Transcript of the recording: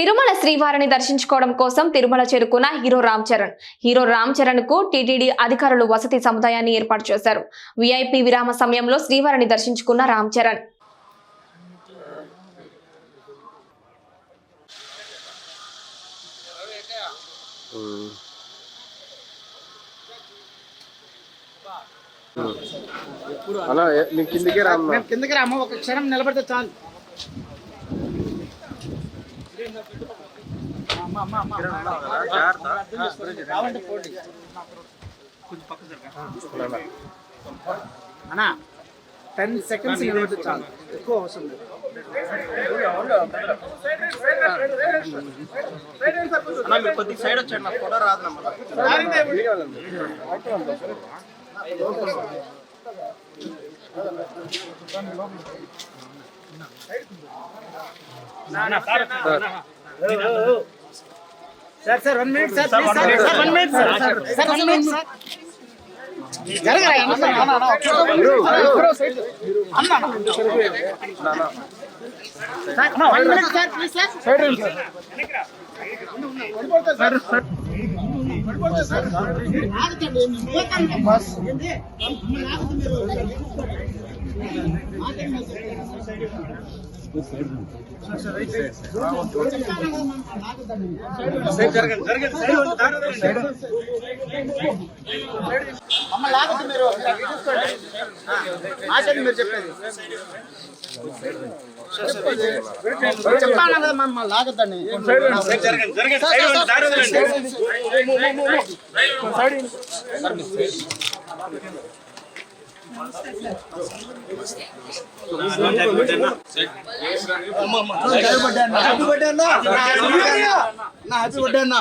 తిరుమల శ్రీవారిని దర్శించుకోవడం కోసం తిరుమల చేరుకున్న హీరో రామ్ చరణ్. హీరో రామ్ చరణ్కు టీటీడీ అధికారులు వసతి సముదాయాన్ని ఏర్పాటు చేశారు. విఐపి విరామ సమయంలో శ్రీవారిని దర్శించుకున్న రామ్ చరణ్. అలా నేను కిందికే రామ్మా. మేము కిందకి రాము ఒక క్షణం నిలబడితే చాలు అమ్మా, అమ్మా, అమ్మా, అమ్మా. రావండి, పోండి. అన్నా టెన్ సెకండ్స్ నిలబడితే చాలు. ఎక్కువ అవసరం లేదు. కొద్దిగా సైడ్ వచ్చాడు నాకు ఫోటో రాదు sir sir one minute sir please sir sir one minute sir sir one minute sir జరగరా అన్న, అన్న, అన్న, ఒక్క నిమిషం. అన్న, అన్న. సార్, అన్న, one minute sir please sir అమ్మ లాగదు మీరు. చూసుకోండి మీరు చెప్పేది. చెప్పాను కదా మమ్మల్ని లాగద్దండి హ్యాపీ బర్త్డే హ్యాపీ బర్త్డే అన్న.